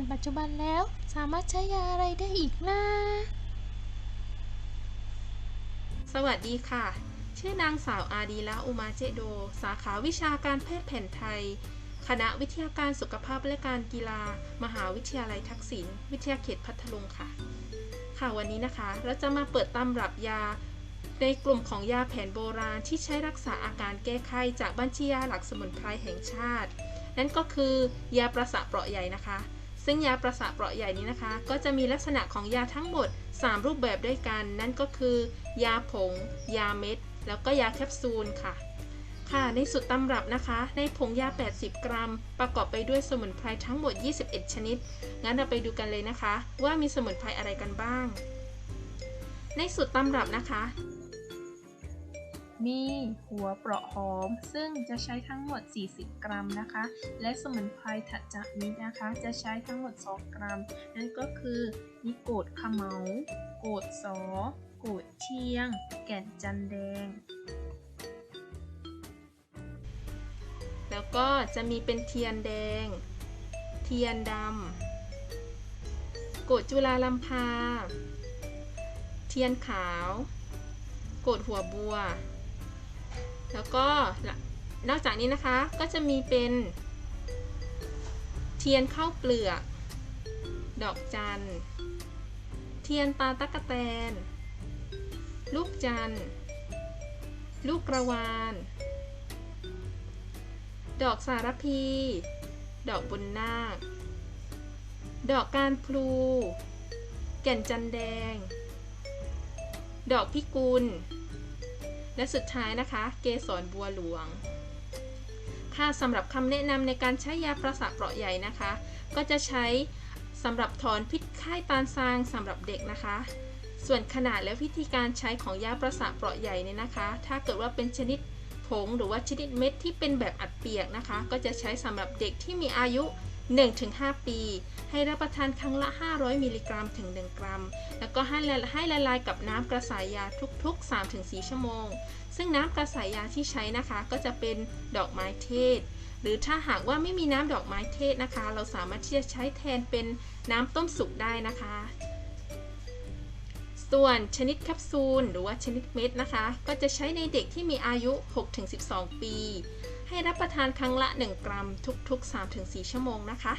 นปัจจุบันแล้ว สามารถใช้ยาอะไรได้อีกนะสวัสดีค่ะ ชื่อนางสาวอาดีละอุมาเจโด สาขาวิชาการแพทย์แผนไทย คณะวิทยาการสุขภาพและการกีฬา มหาวิทยาลัยทักษิณ วิทยาเขตพัทลุงค่ะ ค่ะวันนี้นะคะ เราจะมาเปิดตำรับยา ในกลุ่มของยาแผนโบราณที่ใช้รักษาอาการแก้ไขจากบัญชียาหลักสมุนไพรแห่งชาติ นั่นก็คือยาประสาเปราะใหญ่นะคะ ซึ่งยาประสาทเปราะใหญ่นี้นะคะ ก็จะมีลักษณะของยาทั้งหมด 3 รูปแบบด้วยกัน นั่นก็คือ ยาผง ยาเม็ด แล้วก็ยาแคปซูลค่ะ ค่ะ ในสุดตำรับนะคะ ในผงยา 80 กรัม ประกอบไปด้วยสมุนไพรทั้งหมด 21 ชนิด งั้นเราไปดูกันเลยนะคะ ว่ามีสมุนไพรอะไรกันบ้าง ในสุดตำรับนะคะ มีหัวเปราะหอม ซึ่งจะใช้ทั้งหมด 40 กรัมนะคะ และสมุนไพรถัดจากนี้นะคะ จะใช้ทั้งหมด 2 กรัม นั่นก็คือมีโกดขะเหมาโกดสอ โกดเชียง แก่นจันแดง แล้วก็จะมีเป็นเทียนแดง เทียนดำโกดจุฬาลัมพา เทียนขาว โกดหัวบัว แล้วก็นอกจากนี้นะคะก็จะมีเป็นเทียนข้าวเปลือก ดอกจัน เทียนตาตะกะแตน ลูกจัน ลูกกระวาน ดอกสารพี ดอกบุญนาค ดอกการพลู แก่นจันแดง ดอกพิกุล และสุดท้ายนะคะ เกสรบัวหลวง ค่ะสำหรับคำแนะนำในการใช้ยาประสาทเปราะใหญ่นะคะ ก็จะใช้สำหรับถอนพิษไข้ตาลซางสำหรับเด็กนะคะ ส่วนขนาดและวิธีการใช้ของยาประสาทเปราะใหญ่เนี่ยนะคะ ถ้าเกิดว่าเป็นชนิดผงหรือว่าชนิดเม็ดที่เป็นแบบอัดเปียกนะคะ ก็จะใช้สำหรับเด็กที่มีอายุ 1-5 ปี ให้รับประทานครั้งละ 500 มิลลิกรัมถึง 1 กรัม แล้วก็ให้ละให้ละลายกับน้ำกระสายยาทุกๆ 3-4 ชั่วโมง ซึ่งน้ำกระสายยาที่ใช้นะคะก็จะเป็นดอกไม้เทศ หรือถ้าหากว่าไม่มีน้ำดอกไม้เทศนะคะ เราสามารถที่จะใช้แทนเป็นน้ำต้มสุกได้นะคะ ส่วนชนิดแคปซูลหรือว่าชนิดเม็ดนะคะ ก็จะใช้ในเด็กที่มีอายุ 6-12 ปี ให้รับประทานครั้งละ 1 กรัมทุกๆ 3-4 ชั่วโมงนะคะ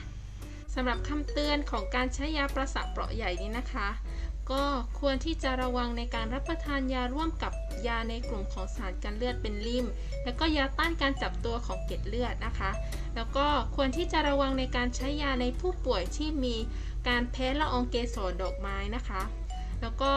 สำหรับคำเตือนของการใช้ยาประสาทเปราะใหญ่นี้นะคะ ก็ควรที่จะระวังในการรับประทานยาร่วมกับยาในกลุ่มของสารกันเลือดเป็นลิ่ม แล้วก็ยาต้านการจับตัวของเกล็ดเลือดนะคะ แล้วก็ควรที่จะระวังในการใช้ยาในผู้ป่วยที่มีการแพ้ละอองเกสรดอกไม้นะคะ แล้วก็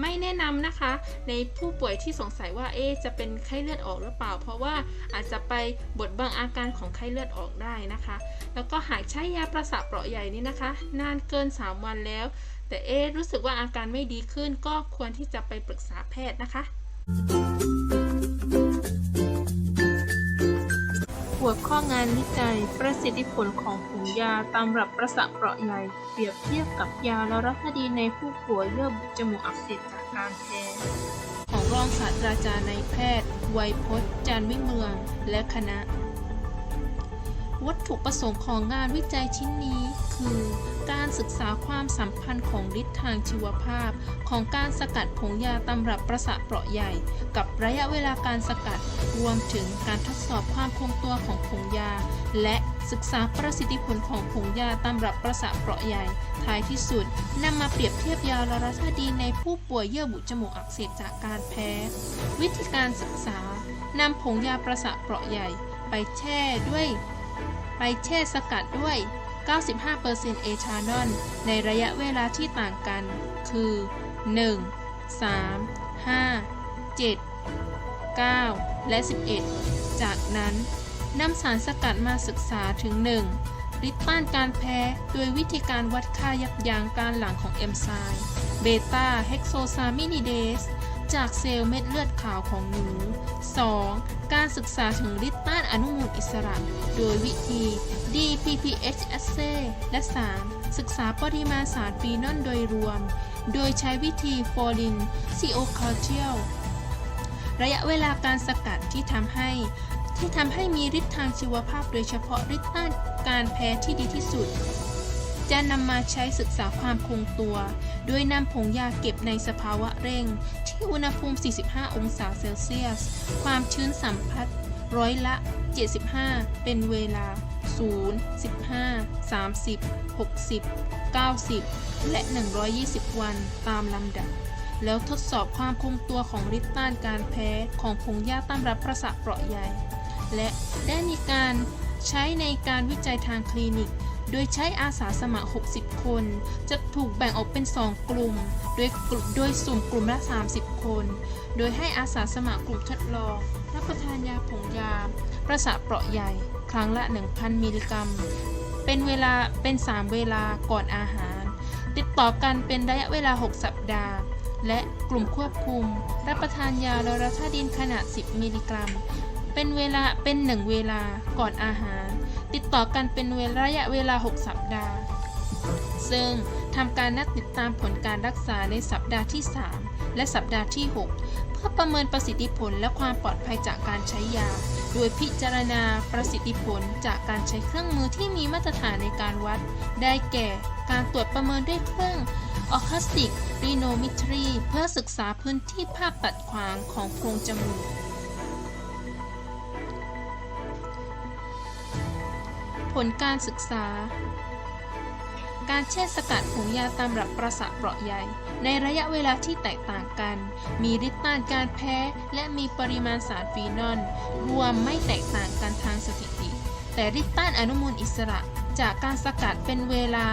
ไม่แนะนำนะคะ ในผู้ป่วยที่สงสัยว่าเอ๊จะเป็นไข้เลือดออกหรือเปล่า เพราะว่าอาจจะไปบดบังอาการของไข้เลือดออกได้นะคะ แล้วก็หากใช้ยาประสาทเปราะใหญ่นี้นะคะ นานเกิน 3 วันแล้ว แต่เอ๊รู้สึกว่าอาการไม่ดีขึ้นก็ควรที่จะไปปรึกษาแพทย์นะคะ หัวข้องานวิจัย ประสิทธิผลของผงยาตามรับประสาทเปราะใหญ่ เปรียบเทียบกับยาละรัฐดีในผู้ป่วยเยื่อบุจมูกอักเสบจากการแพ้ของรองศาสตราจารย์นายแพทย์ ไวยพจน์จันวิเมือง และคณะ วัตถุประสงค์ของงานวิจัยชิ้นนี้ คือ การศึกษาความสัมพันธ์ของฤทธิ์ทางชีวภาพ ของการสกัดผงยาตำรับประสาทเปราะใหญ่ กับระยะเวลาการสกัด รวมถึงการทดสอบความคงตัวของผงยา และศึกษาประสิทธิผลของผงยาตำรับประสาทเปราะใหญ่ ท้ายที่สุดนำมาเปรียบเทียบยาละรัคดีในผู้ป่วยเยื่อบุจมูกอักเสบจากการแพ้ วิธีการศึกษานำผงยาประสาทเปราะใหญ่ ไปแช่ด้วย ไปแช่สกัดด้วย 95%เอทานอลในระยะเวลาที่ต่างกัน คือ 1 3 5 7 9 และ 11 จากนั้นนำสารสกัดมาศึกษาถึง 1. ฤทธิ์ต้านการแพ้โดยวิธีการวัดค่ายับยั้งการหลั่งของเอนไซม์เบต้าเฮกโซซามินิเดส จากเซลล์เม็ดเลือดขาวของหนู 2. การศึกษาถึงฤทธิ์ต้านอนุมูลอิสระ โดยวิธี DPPH assay และ 3. ศึกษาปริมาณสารฟีนอลโดยรวม โดยใช้วิธี f o r i n c i o c u l t u r ระยะเวลาการสกัดที่ทำให้ที่ทำให้มีฤทธิ์ทางชีวภาพโดยเฉพาะฤทธิ์ต้านการแพ้ที่ดีที่สุด จะนำมาใช้ศึกษาความคงตัวโดยนำผงยาเก็บในสภาวะเร่ง ที่อุณหภูมิ 45 องศาเซลเซียส ความชื้นสัมผัสร้อยละ 75 เป็นเวลา 0 15 30 60 90 และ 120 วันตามลำดับ แล้วทดสอบความคงตัวของฤทธิ์ต้านการแพ้ของผงยาต้านรับประสาทเปราะใหญ่ และได้มีการใช้ในการวิจัยทางคลินิก โดยใช้อาสาสมัคร 60 คน จะถูกแบ่งออกเป็น 2 กลุ่ม โดยกลุ่มโดยสุ่มกลุ่มละ 30 คน โดยให้อาสาสมัครกลุ่มทดลอง รับประทานยาผงยา ประสาทเปราะใหญ่ ครั้งละ 1,000 มิลลิกรัม เป็นเวลาเป็น 3 เวลาก่อนอาหาร ติดต่อกันเป็นระยะเวลา 6 สัปดาห์ และกลุ่มควบคุม รับประทานยาลอราธาดินขนาด 10 มิลลิกรัม เป็นเวลาเป็น 1 เวลาก่อนอาหาร ติดต่อกันเป็นเวลาระยะเวลา 6 สัปดาห์ ซึ่งทำการนัดติดตามผลการรักษาในสัปดาห์ที่ 3 และสัปดาห์ที่ 6 เพื่อประเมินประสิทธิผลและความปลอดภัยจากการใช้ยา โดยพิจารณาประสิทธิผลจากการใช้เครื่องมือที่มีมาตรฐานในการวัด ได้แก่ การตรวจประเมินด้วยเครื่องออคัสติกรีโนมิทรีเพื่อศึกษาพื้นที่ภาพตัดขวางของโพรงจมูก ผลการศึกษา การเช่นสกัดผงยาตำรับประสาทเปราะใหญ่ ในระยะเวลาที่แตกต่างกัน มีฤทธิ์ต้านการแพ้ และมีปริมาณสารฟีนอลรวมไม่แตกต่างกันทางสถิติ แต่ฤทธิ์ต้านอนุมูลอิสระจากการสกัดเป็นเวลา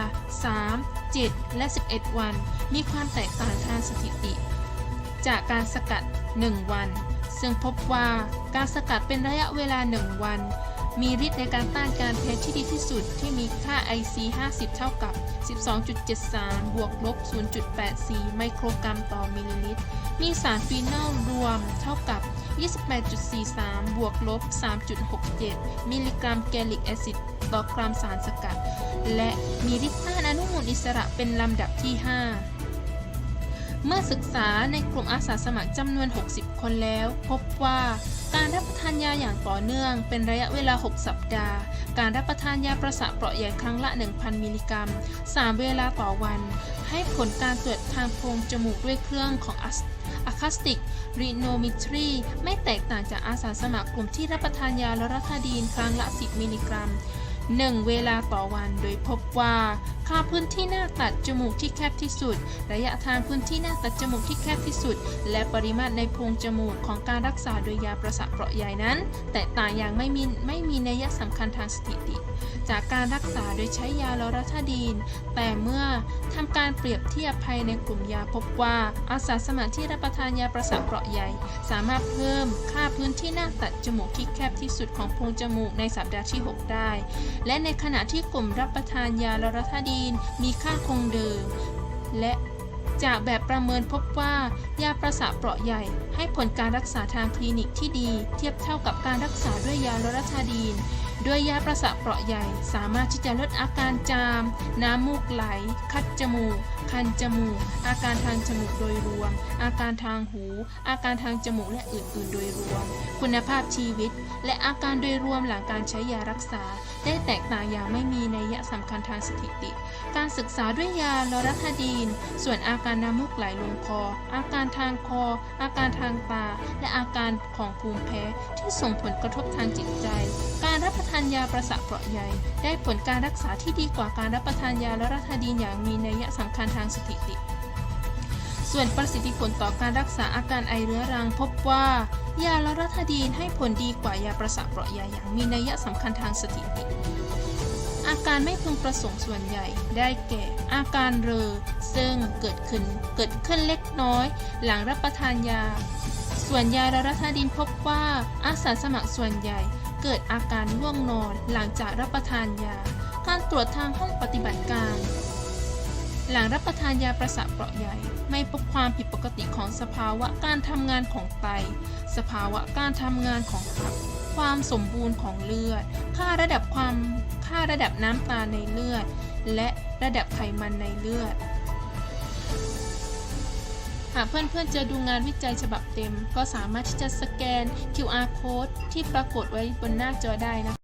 3 7 และ 11 วัน มีความแตกต่างทางสถิติ จากการสกัด 1 วัน ซึ่งพบว่าการสกัดเป็นระยะเวลา 1 วัน มีฤทธิ์ในการต้านการแพ้ที่ดีที่สุดที่มีค่า IC 50 เท่ากับ 12.73 บวกลบ 0.84 ไมโครกรัมต่อมิลลิลิตร มีสารฟีนอลรวมเท่ากับ 28.43 บวกลบ 3.67 มิลลิกรัมแกลิกแอซิดต่อกรัมสารสกัด และมีฤทธิ์ต้านอนุมูลอิสระเป็นลำดับที่ 5 เมื่อศึกษาในกลุ่มอาสาสมัครจำนวน 60 คนแล้ว พบว่าการรับประทานยาอย่างต่อเนื่อง เป็นระยะเวลา 6 สัปดาห์ การรับประทานยาประสาทเปราะใหญ่ครั้งละ 1,000 มิลลิกรัม 3 เวลาต่อวัน ให้ผลการตรวจทางโพรงจมูกด้วยเครื่องของอะคาสติกรีโนมิทรีไม่แตกต่างจากอาสาสมัครกลุ่มที่รับประทานยาลอราธาดีนครั้งละ 10 มิลลิกรัม 1 เวลาต่อวันโดยพบว่าค่าพื้นที่หน้าตัดจมูกที่แคบที่สุด ระยะทางพื้นที่หน้าตัดจมูกที่แคบที่สุด และปริมาตรในโพรงจมูกของการรักษาโดยยาประสาทเปราะใหญ่นั้น แตกต่างอย่างไม่มีไม่มีนัยสำคัญทางสถิติ จากการรักษาโดยใช้ยาลอราธาดีน แต่เมื่อทำการเปรียบเทียบภายในกลุ่มยาพบว่าอาสาสมัครที่รับประทานยาประสาทเปราะใหญ่ สามารถเพิ่มค่าพื้นที่หน้าตัดจมูกที่แคบที่สุดของโพรงจมูกในสัปดาห์ที่ 6 ได้และในขณะที่กลุ่มรับประทานยาลอรัธาดีนมีค่าคงเดิม และจากแบบประเมินพบว่ายาประสาทเปราะใหญ่ ให้ผลการรักษาทางคลินิกที่ดี เทียบเท่ากับการรักษาด้วยยาลอรัธาดีน โดยยาประสาทเปราะใหญ่ สามารถที่จะลดอาการจาม น้ำมูกไหล คัดจมูก คันจมูก อาการทางจมูกโดยรวม อาการทางหู อาการทางจมูกและอื่นๆ โดยรวม คุณภาพชีวิต และอาการโดยรวมหลังการใช้ยารักษา ได้แตกต่างอย่างไม่มีนัยสำคัญทางสถิติ การศึกษาด้วยยาลอราธาดีน ส่วนอาการน้ำมูกไหลลงคอ อาการทางคอ อาการทางตา และอาการของภูมิแพ้ที่ส่งผลกระทบทางจิตใจการการรับประทานยาประสาทเปราะใหญ่ ได้ผลการรักษาที่ดีกว่าการรับประทานยาลอราธาดีนอย่างมีนัยสำคัญทางสถิติ ส่วนประสิทธิผลต่อการรักษาอาการไอเรื้อรังพบว่า ยาลอราธาดีนให้ผลดีกว่ายาประสาทเปราะใหญ่อย่างมีนัยสำคัญทางสถิติ อาการไม่พึงประสงค์ส่วนใหญ่ได้แก่ อาการเรอซึ่งเกิดขึ้นเกิดขึ้นเล็กน้อย หลังรับประทานยา ส่วนยาลาราธาดินพบว่าอาสาสมัครส่วนใหญ่ เกิดอาการง่วงนอนหลังจากรับประทานยา การตรวจทางห้องปฏิบัติการ หลังรับประทานยาประสาทเปราะใหญ่ ไม่พบความผิดปกติของสภาวะการทำงานของไต สภาวะการทำงานของตับ ความสมบูรณ์ของเลือด ค่าระดับความค่าระดับน้ำตาในเลือด และระดับไขมันในเลือด หากเพื่อนๆจะดูงานวิจัยฉบับเต็ม ก็สามารถที่จะสแกน QR code ที่ปรากฏไว้บนหน้าจอได้นะคะ